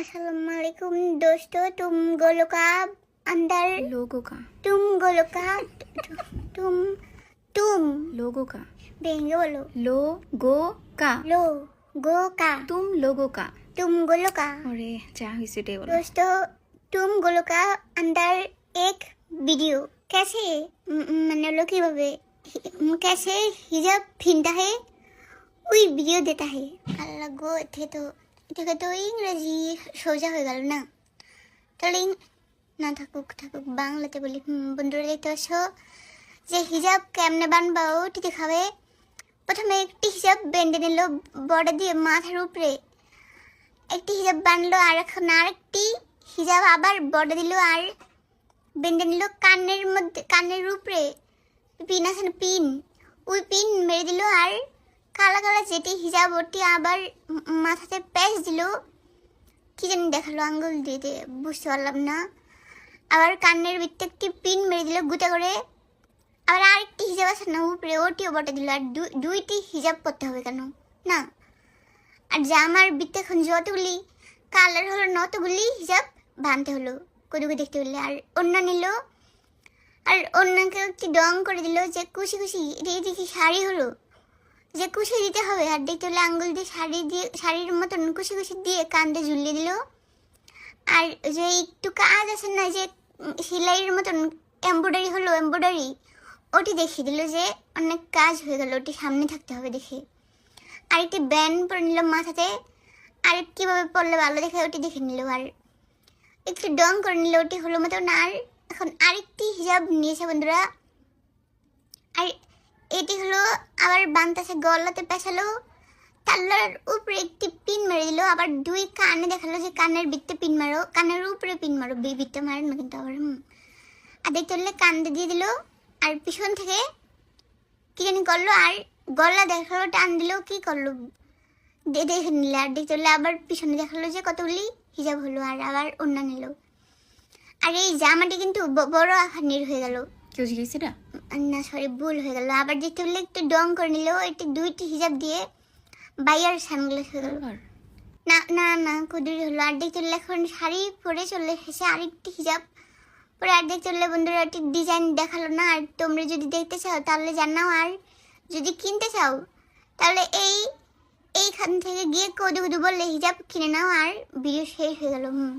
अस्सलाम वालेकुम दोस्तों तुम गोलों का अंदर लोगों का तुम गोलों का तुम तुम लोगों का देंगे बोलो लोगो का लो गो का तुम लोगों का तुम गोलों का ওরে যা হয়েছে এটাই বলো दोस्तों तुम गोलों का अंदर एक वीडियो कैसे म- म- मैंने लोग কিভাবে हि- कैसे हिजाब फिनता है ওই ভিডিও দেতা है আল্লাহ গো এতে তো এটাকে তো ইংরেজি সোজা হয়ে গেল, না? তাহলে না থাকুক থাকুক, বাংলাতে বলি। বন্ধুরা দেখতে পাচ্ছ? যে হিজাব কেমনে বানবা ওটি দেখাবে প্রথমে একটি হিজাব বেঁধে নিল বর্ডার দিয়ে মাথার উপরে। একটি হিজাব বানলো আর এখন আরেকটি হিজাব আবার বর্ডার দিল আর বেঁধে নিল কানের মধ্যে, কানের উপরে। পিন আছে না, পিন? ওই পিন মেরে দিল আর কালা কালা যেটি হিজাব ওটি আবার মাথাতে প্যাচ দিল। কি জানি দেখাল আঙ্গুল দিয়ে বুঝতে পারলাম না। আবার কান্নের ভিতরে একটি পিন মেরে দিল গুটা করে। আবার আরেকটি হিজাব আছে না, উপরে ওটিও বটে দিল। আর দুইটি হিজাব পরতে হবে কেন? না। আর জামার বৃত্তে এখন যতগুলি কালার হলো নতগুলি হিজাব বানতে হলো, কদুকে দেখতে হলে আর অন্য নিল। আর অন্যকে একটি ডং করে দিল যে কুশি, এটা এটা কি শাড়ি হলো? যে কুশি দিতে হবে, আর দেখতে হলে আঙ্গুল দিয়ে শাড়ি দিয়ে, শাড়ির মতন কুশি কুশি দিয়ে কান্দে ঝুলিয়ে দিল। আর যে একটু কাজ আছে না, যে সেলাইয়ের মতন এমব্রয়ডারি হলো এমব্রয়ডারি ওটি দেখিয়ে দিল যে অনেক কাজ হয়ে গেল, ওটি সামনে থাকতে হবে দেখে। আর একটি ব্যান্ড পরে নিল মাথাতে, আর কীভাবে পরলে ভালো দেখে ওটি দেখে নিল। আর একটু ডং করে নিল, ওটি হলো মতন। আর এখন আরেকটি হিজাব নিয়েছে বন্ধুরা। আর এটি হলো আবার বান্তাসে গলাতে পেঁচালো। তাল্লার উপরে একটি পিন মেরে দিল, আবার দুই কানে দেখাল যে কানের বৃত্তে পিন মারো, কানের উপরে পিন মারো, বি বৃত্তে মারেন না কিন্তু আবার আর দেখতে হলে কান্দে দিয়ে দিল, আর পিছন থেকে কি জানি করল, আর গলা দেখাল, টান দিল, কি করল? দেখে নিলে, আর দেখতে হলে আবার পিছনে দেখাল যে কতগুলি হিজাব হলো, আর আবার অন্য নিল। আর এই জামাটি কিন্তু বড় আখানির হয়ে গেল। কেউ জিজ্ঞেস এটা না সরি ভুল হয়ে গেল। আবার দেখতে হলে একটু ডং করে নিল একটি দুইটি হিজাব দিয়ে বাইয়ার সানগ্লাস হয়ে গেল। না না না কুদুরি হলো। আর দেখতে এখন শাড়ি পরে চলে এসেছে আরেকটি হিজাব। পরে আর দেখতে হলে বন্ধুরা একটি ডিজাইন দেখাল না। আর তোমরা যদি দেখতে চাও তাহলে জানাও। আর যদি কিনতে চাও তাহলে এই এইখান থেকে গিয়ে কদু কদু বললে হিজাব কিনে নাও। আর ভিডিও শেষ হয়ে গেল। হুম।